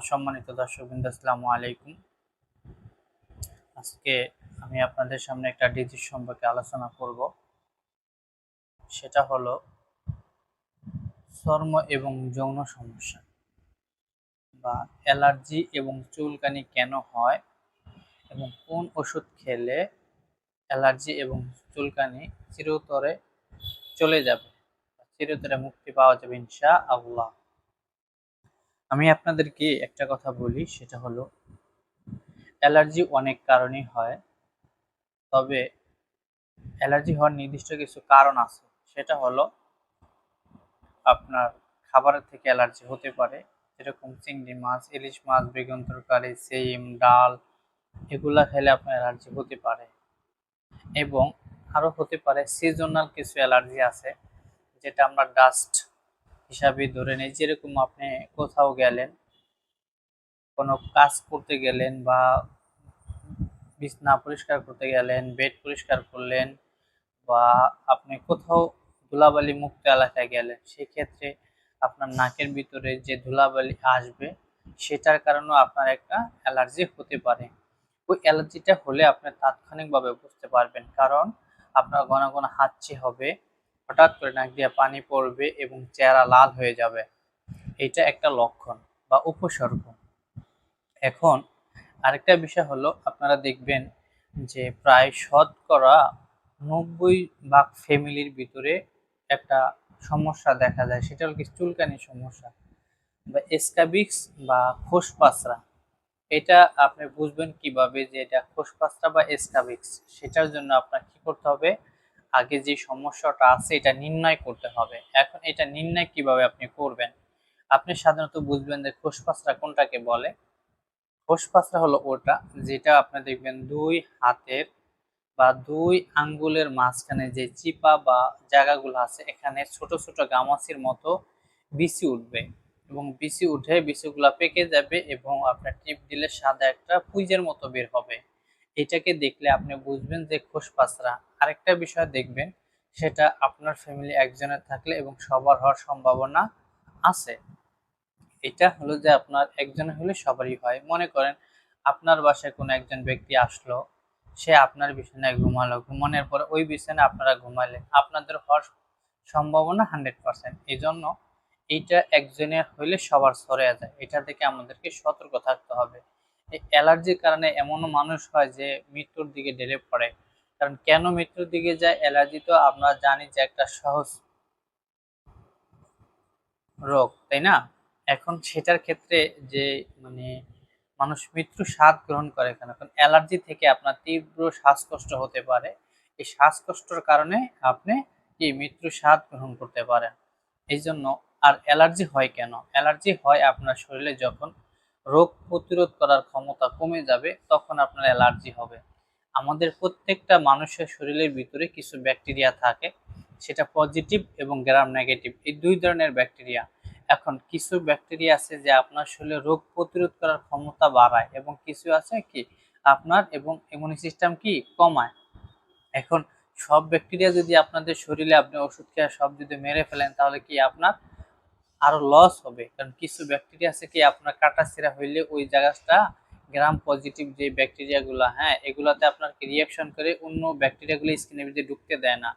সম্মানিত দর্শকবৃন্দ, আসসালামু আলাইকুম। আজকে আমি আপনাদের সামনে একটা ডিজিজ সম্পর্কে আলোচনা করব। সেটা হলো চর্ম এবং যৌন সমস্যা বা অ্যালার্জি এবং চুলকানি কেন হয় এবং কোন ওষুধ খেলে অ্যালার্জি এবং চুলকানি চিরতরে চলে যাবে চিরতরে মুক্তি পাওয়া যাবে ইনশা আল্লাহ আমি আপনাদেরকে একটা কথা বলি, সেটা হলো, অ্যালার্জি অনেক কারণেই হয়, তবে অ্যালার্জি হওয়ার নির্দিষ্ট কিছু কারণ আছে। সেটা হলো, আপনার খাবারের থেকে অ্যালার্জি হতে পারে, যেরকম চিংড়ি মাছ, ইলিশ মাছ, বেগুন তরকারি, সিম, ডাল, এগুলা খেলে আপনার অ্যালার্জি হতে পারে। এবং আরও হতে পারে সিজনাল কিছু অ্যালার্জি আছে, যেটা আমরা ডাস্ট হিসাবে ধরে নিই, যেরকম আপনি কোথাও গেলেন, কোনো কাজ করতে গেলেন বা বিছনা পরিষ্কার করতে গেলেন বেড পরিষ্কার করলেন বা আপনি কোথাও ধুলাবালি মুক্ত এলাকায় গেলেন, সেক্ষেত্রে আপনার নাকের ভিতরে যে ধুলাবালি আসবে, সেটার কারণেও আপনার একটা অ্যালার্জি হতে পারে। ওই অ্যালার্জিটা হলে আপনি তাৎক্ষণিকভাবে বুঝতে পারবেন, কারণ আপনার ঘন ঘন হাঁচি হবে হঠাৎ করে নাক দিয়ে পানি পড়বে এবং চেহারা লাল হয়ে যাবে। এটা একটা লক্ষণ বা উপসর্গ। এখন আরেকটা বিষয় হলো, আপনারা দেখবেন যে প্রায় শতকরা নব্বই ভাগ ফ্যামিলির ভিতরে একটা সমস্যা দেখা যায়। সেটা হলো কি চুলকানির সমস্যা বা এসকাবিক্স বা খোসপাসরা। এটা আপনি বুঝবেন কীভাবে যে এটা খোসপাসরা বা এসকাবিক্স, সেটার জন্য আপনার কি করতে হবে? আগে যে সমস্যাটা আছে, এটা নির্ণয় করতে হবে। এখন এটা নির্ণয় কীভাবে আপনি করবেন? আপনি সাধারণত বুঝবেন যে খোসপাসরা কোনটাকে বলে? খোসপাসরা হলো ওটা যেটা আপনি দেখবেন দুই হাতের বা দুই আঙ্গুলের মাঝখানে যে চিপা বা জায়গাগুলো আছে, এখানে ছোট ছোট গামাচির মতো বিসি উঠবে। এবং বিসি উঠে বিসিগুলো পেকে যাবে এবং আপনার টিপ দিলে সাদা একটা পুইজের মতো বের হবে। এটাকে দেখলে আপনি বুঝবেন যে খোসপাসরা আরেকটা বিষয় দেখবেন, সেটা আপনার ফ্যামিলি একজনের থাকলে এবং সবার হওয়ার সম্ভাবনা আছে। এটা হলো যে আপনার একজনের হলে সবারই হয়। মনে করেন আপনার বাসায় কোনো একজন ব্যক্তি আসলো, সে আপনার বিছানায় ঘুমালো, ঘুমানোর পরে ওই বিছানায় আপনারা ঘুমালেন আপনাদের হওয়ার সম্ভাবনা হান্ড্রেড পার্সেন্ট এই জন্য এইটা একজনের হইলে সবার সরে যায়। এটা থেকে আমাদেরকে সতর্ক থাকতে হবে। অ্যালার্জির কারণে এমনও মানুষ হয় যে মৃত্যুর দিকে ঢেলে পড়ে। কারণ কেন মৃত্যুর দিকে যায় অ্যালার্জি তো আমরা জানি যে একটা সহজ রোগ, তাই না? এখন সেটার ক্ষেত্রে যে মানে মানুষ মৃত্যু স্বাদ গ্রহণ করে কেন? কারণ অ্যালার্জি থেকে আপনার তীব্র শ্বাসকষ্ট হতে পারে। এই শ্বাসকষ্টর কারণে আপনি এই মৃত্যু স্বাদ গ্রহণ করতে পারেন? এই জন্য আর অ্যালার্জি হয় কেন? অ্যালার্জি হয় আপনার শরীরে যখন রোগ প্রতিরোধ করার ক্ষমতা কমে যাবে, তখন আপনার অ্যালার্জি হবে। আমাদের প্রত্যেকটা মানুষের শরীরের ভিতরে কিছু ব্যাকটেরিয়া থাকে, সেটা পজিটিভ এবং গ্রাম নেগেটিভ। এই দুই ধরনের ব্যাকটেরিয়া। এখন কিছু ব্যাকটেরিয়া আছে যে আপনার শরীরে রোগ প্রতিরোধ করার ক্ষমতা বাড়ায় এবং কিছু আছে কি আপনার এবং ইমিউনি সিস্টেম কি কমায়। এখন সব ব্যাকটেরিয়া যদি আপনাদের শরীরে আপনি ওষুধ খেয়ে সব যদি মেরে ফেলেন, তাহলে কি আপনার আরও লস হবে। কারণ কিছু ব্যাকটেরিয়া আছে কি, আপনার কাটা ছিঁড়া হইলে ওই জায়গাটা গ্রাম পজিটিভ যে ব্যাকটেরিয়াগুলো হ্যাঁ এগুলাতে আপনার রিয়াকশন করে অন্য ব্যাকটেরিয়াগুলো স্কিনের ভিতরে ঢুকতে দেয় না।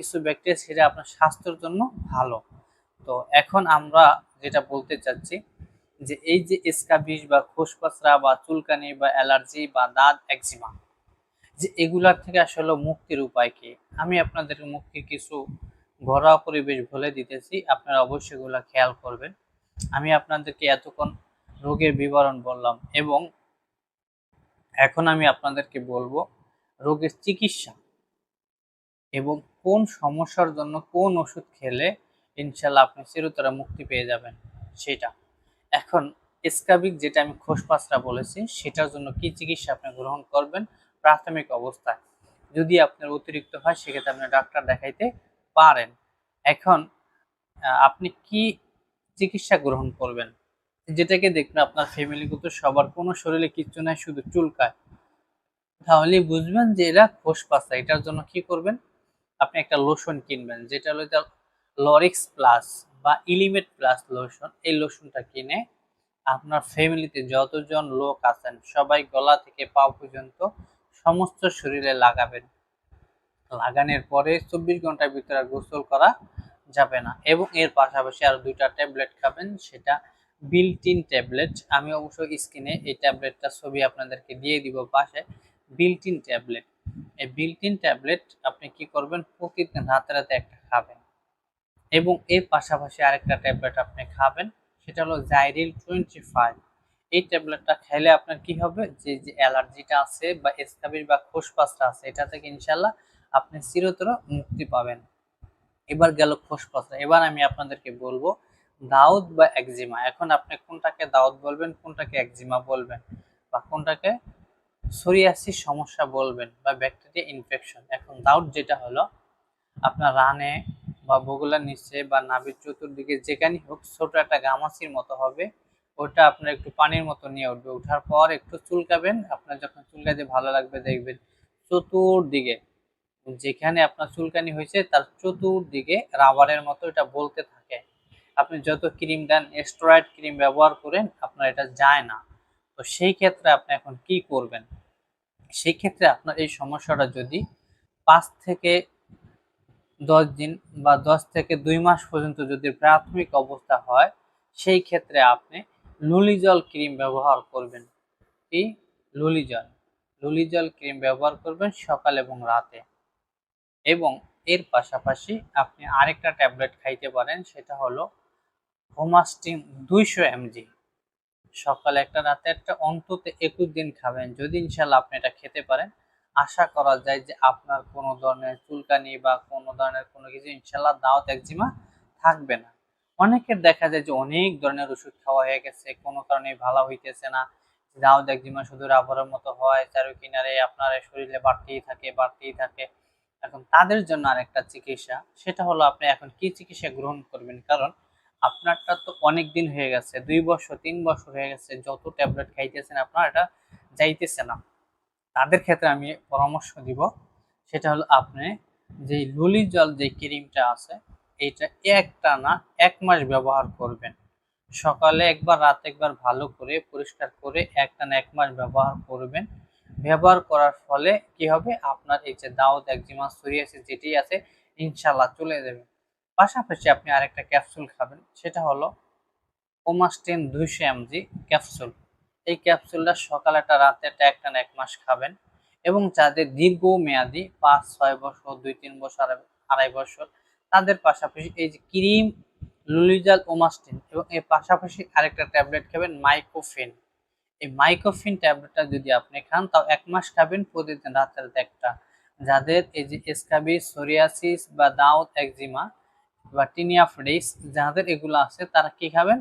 কিছু ব্যাকটেরিয়া সেটা আপনার স্বাস্থ্যের জন্য ভালো। তো এখন আমরা যেটা বলতে চাচ্ছি যে এই যে স্কাবিস বা খোসপাসরা বা চুলকানি বা অ্যালার্জি বা দাঁত একজিমা যে এগুলার থেকে আসলে মুক্তির উপায় কি? আমি আপনাদের মুক্তির কিছু ঘরোয়া পরিবেশ বলে দিতেছি, আপনারা অবশ্যই এগুলা খেয়াল করবেন। আমি আপনাদেরকে এতক্ষণ রোগের বিবরণ বললাম এবং এখন আমি আপনাদেরকে বলব রোগের চিকিৎসা এবং কোন সমস্যার জন্য কোন ওষুধ খেলে ইনশাল্লাহ আপনি চিরতরে মুক্তি পেয়ে যাবেন সেটা। এখন স্কাবিক যেটা আমি খোসপাসটা বলেছি, সেটার জন্য কি চিকিৎসা আপনি গ্রহণ করবেন? প্রাথমিক অবস্থায় যদি আপনার অতিরিক্ত হয়, সেক্ষেত্রে আপনি ডাক্তার দেখাইতে পারেন, এখন আপনি কি চিকিৎসা গ্রহণ করবেন? যেটাকে দেখবেন আপনার ফ্যামিলিগত সবার কোনো শরীরে কিচ্ছু নাই, শুধু চুলকায় তাহলে বুঝবেন যে এরা খোসপাসা এটার জন্য কি করবেন? আপনি একটা লোশন কিনবেন, যেটা হলো লরিক্স প্লাস বা ইলিমেট প্লাস লোশন এই লোশনটা কিনে আপনার ফ্যামিলিতে যতজন লোক আছেন, সবাই গলা থেকে পা পর্যন্ত সমস্ত শরীরে লাগাবেন। লাগানোর পরে চব্বিশ ঘণ্টার ভিতরে গোসল করা যাবে না। এবং এর পাশাপাশি আরও দুইটা ট্যাবলেট খাবেন, সেটা বিল্ট ইন ট্যাবলেট। আমি অবশ্যই স্ক্রিনে এই ট্যাবলেটটা ছবি আপনাদেরকে দিয়ে দিব পাশে। Built in tablet. এই বিল্ট ইন ট্যাবলেট আপনি কি করবেন? প্রতিদিন রাতে রাতে একটা খাবেন। এবং এর পাশাপাশি আরেকটা ট্যাবলেট আপনি খাবেন, সেটা হলো জাইরিল টোয়েন্টি ফাইভ এই ট্যাবলেটটা খেলে আপনার কি হবে? যে যে অ্যালার্জিটা আছে বা স্কাবির বা খোসপাসটা আছে, এটা থেকে ইনশাল্লাহ আপনি চিরতর মুক্তি পাবেন। এবার গেল খোসপাসটা এবার আমি আপনাদেরকে বলব, দাউদ বা একজিমা। এখন আপনি কোনটাকে দাউদ বলবেন, কোনটাকে একজিমা বলবেন? বা কোনটাকে সোরিয়াসিস সমস্যা বলবেন বা ব্যাকটেরিয়া ইনফেকশন? এখন দাউদ যেটা হলো, আপনার রানে বা বগুলার নিচে বা নাভির চতুর্দিকে যেখানেই হোক ছোট একটা গামাচির মতো হবে। ওটা আপনার একটু পানির মতো নিয়ে উঠবে। ওঠার পর একটু চুলকাবেন। আপনার যখন চুলকাতে ভালো লাগবে দেখবেন, চতুর্দিকে যেখানে আপনার চুলকানি হয়েছে, তার চতুর্দিকে রাবারের মতো এটা বলতে থাকে। আপনি যত ক্রিম দেন, স্টেরয়েড ক্রিম ব্যবহার করেন, আপনার এটা যায় না। তো সেই ক্ষেত্রে আপনি এখন কি করবেন? সেই ক্ষেত্রে আপনার এই সমস্যাটা যদি পাঁচ থেকে দশ দিন বা দশ থেকে দুই মাস পর্যন্ত যদি প্রাথমিক অবস্থা হয়, সেই ক্ষেত্রে আপনি লুলিজল ক্রিম ব্যবহার করবেন। কি? লুলিজল। লুলিজল ক্রিম ব্যবহার করবেন সকাল এবং রাতে। এবং এর পাশাপাশি আপনি আরেকটা ট্যাবলেট খাইতে পারেন, সেটা হলো হোমাস্টিন দুইশো এমজি। সকালে একটা, রাতে একটা, অন্তত একুশ দিন খাবেন। যদি ইনশাল্লাহ আপনি এটা খেতে পারেন, আশা করা যায় যে আপনার কোনো ধরনের চুলকানি বা কোনো ধরনের কোনো কিছু ইনশাল্লাহ দাওয়াত একজিমা থাকবে না। অনেকের দেখা যায় যে অনেক ধরনের ওষুধ খাওয়া হয়ে গেছে, কোনো কারণে ভালো হইতেছে না, দাওয়াত একজিমা শুধু রাবারের মতো হয় চারু কিনারে আপনার শরীরে বাড়তেই থাকে বাড়তেই থাকে। এখন তাদের জন্য আরেকটা চিকিৎসা, সেটা হলো আপনি এখন কি চিকিৎসা গ্রহণ করবেন? কারণ আপনারটা তো অনেক দিন হয়ে গেছে, দুই বছর, তিন বছর হয়ে গেছে, যত ট্যাবলেট খাইতেছেন আপনার, এটা যাইতেছে না। তাদের ক্ষেত্রে আমি পরামর্শ দিব, সেটা হলো আপনি যে লুলি জল যে ক্রিমটা আছে, এইটা একটা না এক মাস ব্যবহার করবেন। সকালে একবার, রাতে একবার ভালো করে পরিষ্কার করে একটা না এক মাস ব্যবহার করবেন। ব্যবহার করার ফলে কি হবে? আপনার এই যে দাউদ একজিমা সোরিয়াসিস যেটি আছে ইনশাল্লাহ চলে যাবে। পাশাপাশি আপনি আরেকটা ক্যাপসুল খাবেন, সেটা হলো ওমাস্টেন দুইশো এমজি ক্যাপসুল। এই ক্যাপসুলটা সকালে একটা, রাতে একটা একটা এক মাস খাবেন এবং যাদের দীর্ঘ মেয়াদি পাঁচ, ছয় বছর, দুই, তিন বছর আড়াই বছর, তাদের পাশাপাশি এই যে ক্রিম, লুলিজাল ওমাস্টিন এবং এর পাশাপাশি আরেকটা ট্যাবলেট খাবেন মাইক্রোফিন। এই মাইক্রোফিন ট্যাবলেটটা যদি আপনি খান, তাও এক মাস খাবেন, প্রতিদিন রাতে রাতে একটা। যাদের এই যে এসকাবি, সোরিয়াসিস বা দাউত একজিমা বা টিনিয়াফ্রিস যাদের এগুলো আছে, তারা কি খাবেন?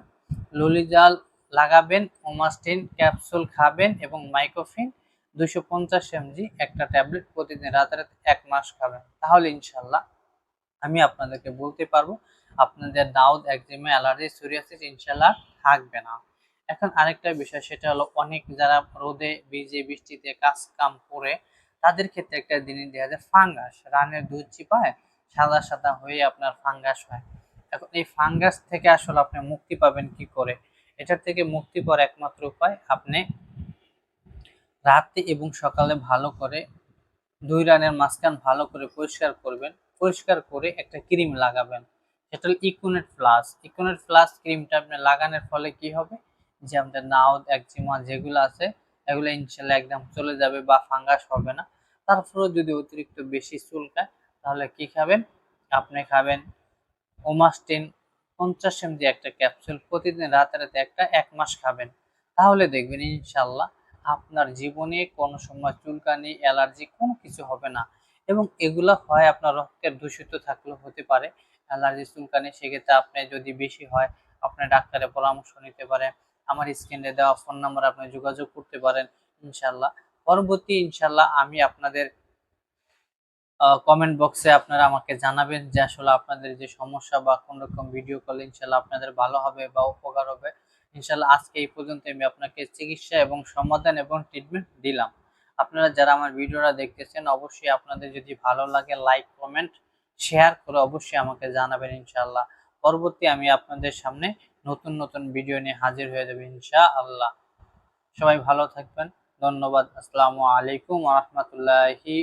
ললিজাল লাগাবেন, ওমাস্টিন ক্যাপসুল খাবেন এবং মাইক্রোফিন দুশো পঞ্চাশ এমজি একটা ট্যাবলেট প্রতিদিন রাতে রাতে এক মাস খাবেন। তাহলে ইনশাল্লাহ আমি আপনাদেরকে বলতে পারব, আপনাদের দাউদ একজিমা, অ্যালার্জি, সোরিয়াসিস ইনশাল্লাহ থাকবে না। এখন আরেকটা বিষয়, সেটা হলো অনেক যারা রোদে ভিজে বৃষ্টিতে কাজ কাম করে, তাদের ক্ষেত্রে একটা জিনিস দেখা যায়, ফাঙ্গাস। রানের দুধ চিপায়, সাদা সাদা হয়ে আপনার ফাঙ্গাস হয়। এখন এই ফাঙ্গাস থেকে আসলে আপনি মুক্তি পাবেন কি করে? এটার থেকে মুক্তি পাওয়ার একমাত্র উপায়, আপনি রাতে এবং সকালে ভালো করে দুই রানের মাঝখান ভালো করে পরিষ্কার করবেন, পরিষ্কার করে একটা ক্রিম লাগাবেন। সেটা হল ইকোনেট প্লাস ইকোনেট প্লাস ক্রিমটা আপনি লাগানোর ফলে কি হবে? যে আমাদের নাউদ একজিমা যেগুলো আছে, এগুলো ইনশাল্লাহ একদম চলে যাবে বা ফাঙ্গাস হবে না। তারপরেও যদি অতিরিক্ত বেশি চুলকায় তাহলে কি খাবেন? আপনি খাবেন ওমাস্টিন পঞ্চাশ এমজি একটা ক্যাপসুল প্রতিদিন রাতে রাতে একটা এক মাস খাবেন। তাহলে দেখবেন ইনশাল্লাহ আপনার জীবনে কোনো সময় চুলকানি অ্যালার্জি কোনো কিছু হবে না। এবং এগুলো হয় আপনার রক্তের দূষিত থাকলেও হতে পারে। অ্যালার্জি চুলকানি সেক্ষেত্রে আপনি যদি বেশি হয়, আপনি ডাক্তারের পরামর্শ নিতে পারেন। আমার স্ক্রিনে দেওয়া ফোন নাম্বার আপনি যোগাযোগ করতে পারেন ইনশাল্লাহ পরবর্তী ইনশাল্লাহ আমি আপনাদের কমেন্ট বক্সে আপনারা আমাকে জানাবেন যে আসলে আপনাদের যে সমস্যা বা কোন রকম ভিডিও কলে ইনশাল্লাহ আপনাদের ভালো হবে বা উপকার হবে। ইনশাল্লাহ আজকে এই পর্যন্ত আমি আপনাকে চিকিৎসা এবং সমাধান এবং ট্রিটমেন্ট দিলাম। আপনারা যারা আমার ভিডিওটা দেখতেছেন, অবশ্যই আপনাদের যদি ভালো লাগে লাইক কমেন্ট শেয়ার করে অবশ্যই আমাকে জানাবেন ইনশাল্লাহ পরবর্তী আমি আপনাদের সামনে নতুন নতুন ভিডিও নিয়ে হাজির হয়ে যাবে ইনশা আল্লাহ সবাই ভালো থাকবেন। ধন্যবাদ। আসসালামু আলাইকুম রহমতুল্লাহি